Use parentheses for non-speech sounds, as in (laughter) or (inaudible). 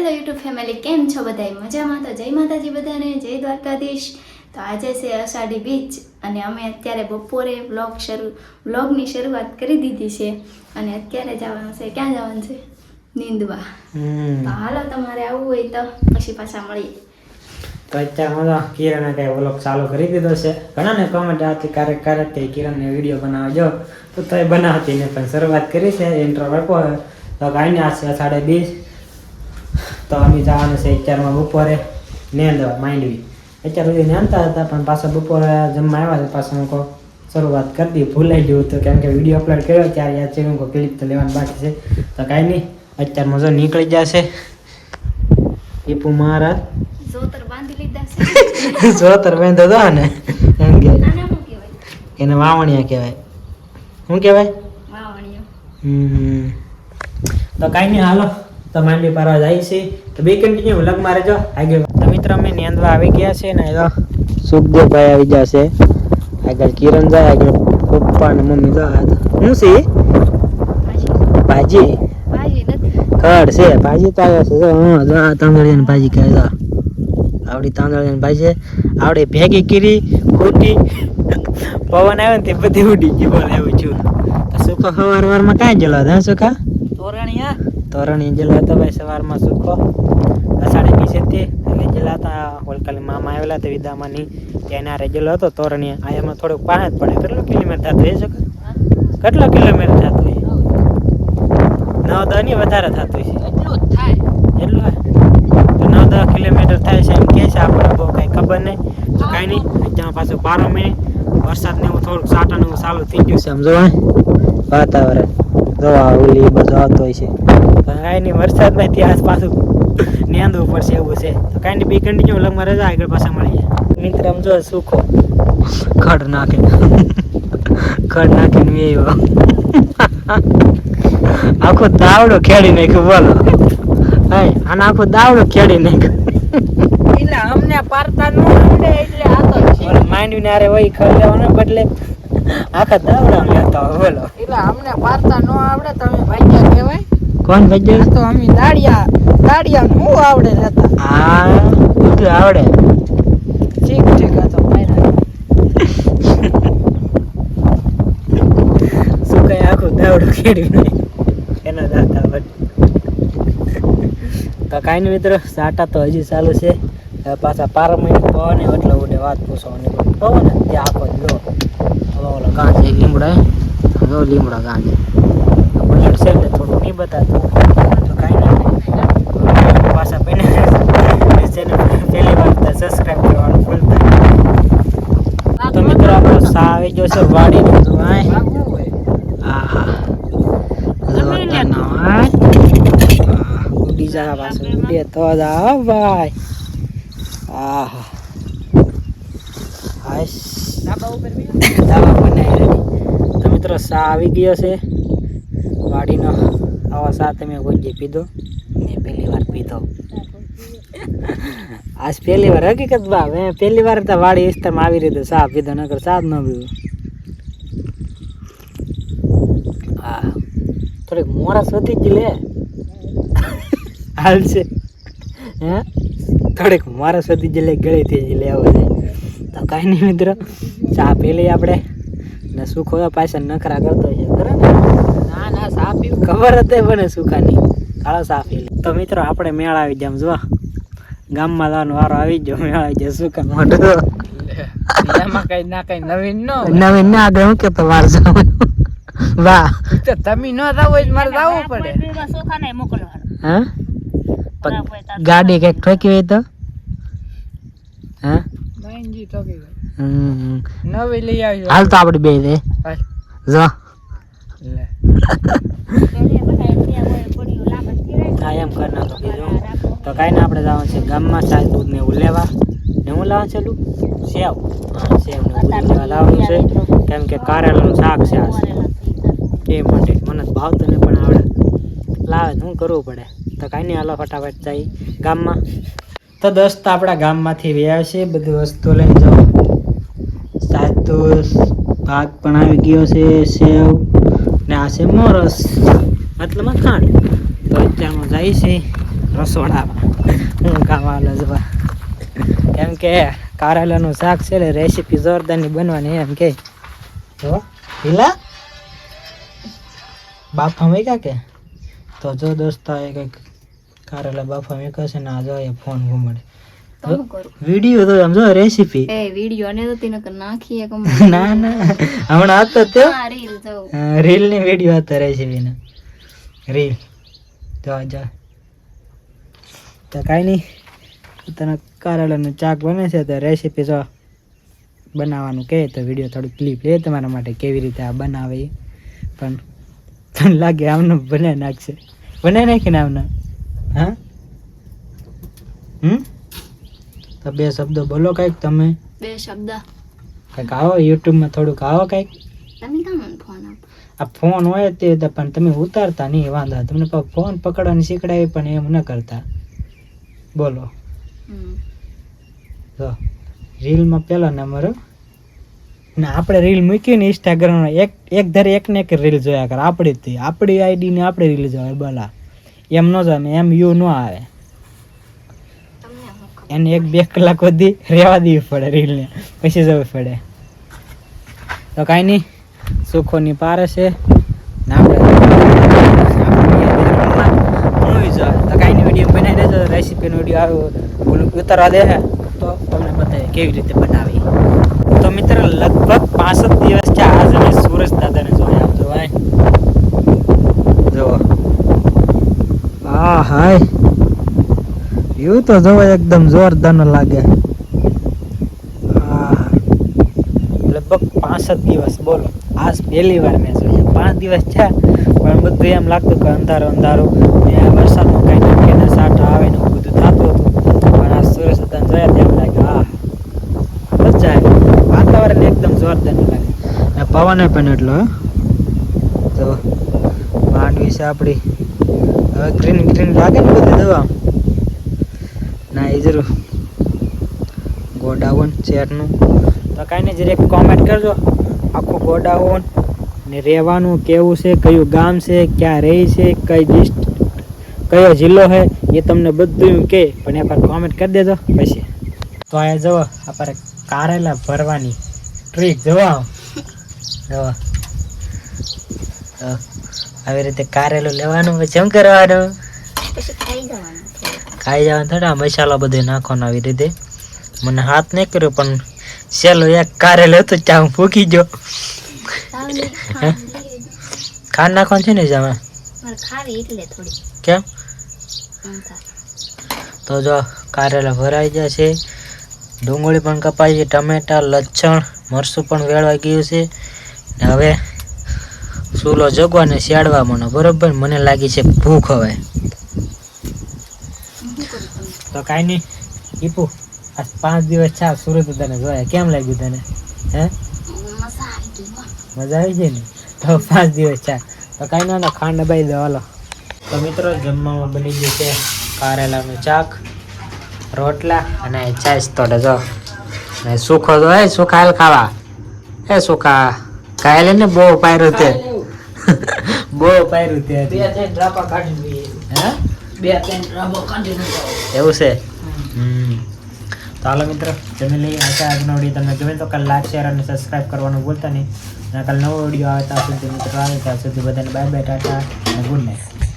Hello YouTube family કેમ છો બધાય? મજામાં તો? જય માતાજી બધાને જય દ્વારકાધીશ. તો આજે છે અષાઢી બીચ અને અમે અત્યારે બપોરે વ્લોગ શરૂ વ્લોગની શરૂઆત કરી દીધી છે. અને અત્યારે જવાનું છે. ક્યાં જવાનું છે? નીંદવા. તો હાલો તમારે આવવું હોય તો પછી પાછા મળીએ. તો અત્યારે હું કિરણે કઈ વ્લોગ ચાલુ કરી દીધો છે. ઘણા ને કોમેન્ટ આવતી ક્યારેક ક્યારેક કે કિરણને વીડિયો બનાવજો. તો તો એ બનાવતી ને પણ શરૂઆત કરી છે ઇન્ટ્રો આપ્યો. તો કાંઈ આ સાડે બીસ તો અમે જવાનું છે અત્યારમાં બપોરે નેંદવા માંડવી. અત્યાર સુધી નાનતા હતા પણ પાછા બપોરે જમવા આવ્યા છે પાછા હું શરૂઆત કરી દી ભૂલાઈ ગયું હતું કેમ કે વીડિયો અપલોડ કર્યો ત્યારે યાદ છે હું ક્લિપ તો લેવાનું બાકી છે. તો કાંઈ નહીં અત્યારમાં જો નીકળી જશે ટીપુ મહારાજ. જોતર બાંધી લીધા છે. (laughs) જોતર બાંધો તો ને એમ કે. એને વાવણિયા કહેવાય. શું કહેવાય? વાવણિયા. હમ. તો કાંઈ નહીં હાલો. તો માંડવી પરવા જાય છે. તો બે કન્ટિન્યુ લગ મારે જો આગળ તો મિત્રો અમે નિયંદવા આવી ગયા છે ને તો સુખદેવભાઈ આવી ગયા છે. આગળ કિરણ જાય આગળ પપ્પા અને મમ્મી તો. શું છે? ભાજી. કડ છે. ભાજી તો આવ્યા છે. હું હા જો આ તાંદળિયાની ભાજી કહે જો આવડી તાંદળિયાની ભાજી આવડે ભેગી કીરી ખોટી. પવન આવ્યો ને તે બધી ઉડી ગઈ. બોલે એવું છું. તો સુખો સવાર વારમાં કાંઈ ગયેલો હતો હે સુખા? તોરણિયા તોરણી જેલો હતો ભાઈ સવારમાં સુખો. અષાઢી બીજે તે એટલે જેલા હતા હોલકાલી મામા આવેલા હતા વિદામાની ત્યાં ગયેલો હતો તોરણી. આયામાં થોડુંક પાણી જ પડે. કેટલો કિલોમીટર થતું એ શું કેટલો કિલોમીટર થતું હોય? નવ દહની વધારે થતું છે એટલું જ થાય. એટલું તો નવ દસ કિલોમીટર થાય છે એમ કહે છે. આપણે બહુ કાંઈ ખબર નહીં. તો કાંઈ નહીં. ત્યાં પાછું બારો મિનિટ. વરસાદ ને એવું થોડુંક સાટાનું ચાલુ થઈ ગયું છે. જોવાય વાતાવરણ. જોવા ઓલી બધો આવતો હોય છે. કાંઈ નહીં વરસાદમાં ત્યાં પાછું નિયાંદવું પડશે એવું છે. તો કાંઈ નહીં બી કન્ટિન્યુ લગમાં રજા આગળ પાછા મળીએ. મિત્ર આમ જો સુખો. ખડ નાખે ખડ નાખીને મેં આખો દાવડો ખેડી નાખ્યો બોલો. હાય આને આખો દાવડો ખેડી નાખ્યો. એટલે અમને પારતા ન એટલે આ તો માંડવીને હારે વહી ખરી બદલે. આખા દાવડા લેતા બોલો. એટલે અમને પારતા નો આવડે તમે ભાગ્યા કહેવાય. કોણ ભાઈ તો અમે દાડિયા દાડિયા નું આવડે લેતા હા બધું આવડે. ઠીક ઠીક આ શું કઈ આખું દાવડો ખેડી એના દાતા તો કાંઈ નહીં મિત્રો સાટા તો હજી ચાલુ છે. પાછા પાર મહિને પવન એટલે ઉડે વાત પૂછવાની. પવન જ તે આખો લો હવે ઓલો ગાંજે લીમડા હવે લીમડા ગાંજે. બુલેટ છે એટલે થોડું નહીં બતાતું. તો કાંઈ નહીં પાછા પહેલે પહેલી વાર સબસ્ક્રાઈબ કરવાનું ભૂલતા. તો મિત્રો આપણો સા આવી ગયો છે આહા જોરદારનો આય. આહ, ઉડી જા પાછું ઉડે તો જ ભાઈ. આહા. હાશ ધાબા ઉપર બી દાવા તો મિત્રો સા આવી ગયો છે. વાડીનો આવો સા તમે કોઈ પીધો. મેં પહેલી વાર પીધો. આજ પહેલી વાર હકીકત બા મેં પહેલી વાર તો વાડી વિસ્તારમાં આવી રીતે સા પીધો નકર સા જ ન પીધો. હા થોડીક મોરા સુધી જ લે. હાલ છે. હે? થોડીક મારા સુધી ગઈ લે ગળી થઈ ગઈ લે આવો છે તો કાંઈ નહીં મિત્રો ચા પી લઈએ આપણે. ને સુખો પાછળ નખરા કરતો છે ખરા ને ના ના સા પીવું. ખબર હતી મને સુખાની. કાળો સા પી લે તો મિત્રો આપણે મેળ આવી જામ જો. ગામમાં જવાનો વારો આવી ગયો મેળ આવી જાય સુખા મોટો. એમાં કઈ ના કઈ નવીન નો નવીન ના આગળ હું કેતો વાર જવાનું? વાહ. તો તમે ન જાવ હોય મારે જવું પડે. હા? પણ ગાડી કંઈક ઠોકી હોય તો? હા. નવી લઈ આવજો હાલ તો આપણે બે હાલ. જો. એમ કરી નાખો. બીજું તો કાંઈ ના આપણે જવાનું છે ગામમાં સાહેબ દૂધ ને એવું લેવા. ને હું લાવવાનું છે સેવ. હા સેવ ને લેવા લાવવાનું છે. કેમ કે કારેલાનું શાક છે આ. એ માટે. મને તો ભાવતું નહીં પણ આવડે. લાવે તો શું કરવું પડે? તો કાંઈ નહીં, હાલો ફટાફટ જઈ ગામમાં. તો દોસ્ત, આપણા ગામમાંથી વ્યા છે બધી વસ્તુ લઈને. જાઓ સાતું ભાગ પણ આવી ગયો છે, સેવ ને આ છે મોરસ. મતલબ ખાંડ. તો અત્યારમાં જાય છે રસોડામાં. હું કામ આલો જવા કેમ કે કારેલાનું શાક છે ને રેસીપી જોરદારની બનવાની એમ કે. જો ઢીલા બાફા ક્યાં કે? તો જો દોસ્તો કંઈક કારેલા બાફા મૂક્યા છે ના જાય ફોન ઘુમડે. વીડિયો તો સમજો રેસીપી એ વીડિયો ને તો તીને નાખીએ કમ. (laughs) ના ના. હમણાં તો તે રીલ જવું રીલની વીડિયો હતો રેસીપી ને. રીલ જો જો. તો કાઈ નહીં. તને કારેલાનું ચાક બને છે તો રેસીપી જો બનાવવાનું કહે તો વીડિયો થોડું ક્લિપ લે તમારા માટે કેવી રીતે આ બનાવે પણ તને લાગે આમને બનાવી નાખશે. બનાવી નાખીને આમને. હા? હમ? તો બે શબ્દો બોલો કંઈક તમે. બે શબ્દ. કંઈક આવો યુટ્યુબમાં થોડુંક આવો કંઈક. તમે કામ ફોન આ ફોન હોય તે પણ તમે ઉતારતા નહીં વાંધા. તમને ફોન પકડવાની શીખડાય પણ એમ ન કરતા. બોલો. તો રીલમાં પહેલો નંબર. ને આપણે રીલ મૂકી ને ઇન્સ્ટાગ્રામમાં એક એક ધારે એકને એક રીલ જોયા કર. આપણી આપણી આઈડી ને આપણે રીલ જોવે બોલા એમ ન જમે એમ યુ ન આવે. તમને હું ખબર એને એક બે કલાક સુધી રહેવા દેવી પડે રીલને પછી જવું પડે. તો કાંઈ નહીં સુખોની પારે છે ને આપણે મૂવી જો. તો કાંઈ નહીં વીડિયો બનાવી દેજો રેસીપીનો વીડિયો આવ્યો ઉતારવા દે. તો તમને બતાવે કેવી રીતે બનાવી? તો મિત્ર લગભગ પાંસઠ દિવસ છે આજ અમે સુરજ દાદાને જોયા. જોવાય જુઓ. હા, હાય. એવું તો જવાય એકદમ જોરદાર લાગે. લગભગ પાંસઠ દિવસ, બોલો. આજ પહેલી વાર મેં જોયું. પાંચ દિવસ છે, પણ બધું એમ લાગતું કે અંધારો અંધારો. ને આ વરસાદમાં કઈ નક્કીને સાઠો આવે ને બધું થતું હતું. પણ આ સૂર્ય દાદાને જોયા તેમ લાગે આ મજા આવી. વાતાવરણ એકદમ જોરદાર લાગે. ને પવન પણ એટલો જો, માંડવી છે આપણી. ગ્રીન ગ્રીન લાગે ને બધું દવા? ના, એ જરૂર. ગોડાઉન ચેરનું તો કાંઈ નહીં જરીક કોમેન્ટ કરજો. આખું ગોડાઉન ને રહેવાનું કેવું છે, કયું ગામ છે, ક્યાં રહે છે, કઈ ડિસ્ટ કયો જિલ્લો છે, એ તમને બધું કહે. પણ એકવાર કોમેન્ટ કરી દેજો, પછી. તો અહીંયા જવો આપણે કારેલા ભરવાની ટ્રીક જવા આમ. આવી રીતે કારેલું લેવાનું પછી શું કરવાનું. ખાઈ જવાનું થોડા મસાલો બધો નાખવાનો આવી રીતે. મને હાથ નહીં કર્યો પણ સેલો એક કારેલો તો ચા ફૂકી ખાલી ખાંડ નાખવાનું છે ને જામાં કેમ? તો જો કારેલા ભરાઈ જશે ડુંગળી પણ કપાઈ છે ટમેટા લસણ મરસું પણ વેળવાઈ ગયું છે. ને હવે ચૂલો જગવાને શિયાળવા મનો. બરોબર? મને લાગી છે ભૂખ હવે. તો કાંઈ નહીં. ઈપુ આ પાંચ દિવસ છે સુરત તને જોયા. કેમ લાગ્યું તને? હે? મજા આવી જાય ને? તો પાંચ દિવસ છે તો કાંઈ ના ખાંડ દબાઈ દો, હાલો. તો મિત્રો, જમવામાં બની ગયું છે કારેલાનું ચાક, રોટલા અને ચાઈસ તોડે જો. ને સુખો તો હે, સુખા હાલ ખાવા. હે, સુખા. કાયલે ને, બહુ પાયરું તે. બહુ પાયરું તે બે ત્રણ ડ્રાપા કાઢી હે? બે ત્રણ ડ્રાપા કાઢી એવું છે? તો હાલો મિત્રો જમી લઈએ આશા આજનો વીડિયો તમને ગમે તો કાલ લાઈક શેર અને સબસ્ક્રાઈબ કરવાનું ભૂલતા નહીં. કાલ નવો વીડિયો આવે ત્યાં સુધી મિત્રો આવે ત્યાં સુધી બધાને બાય બાય ટાટા અને ગુડ નાઇટ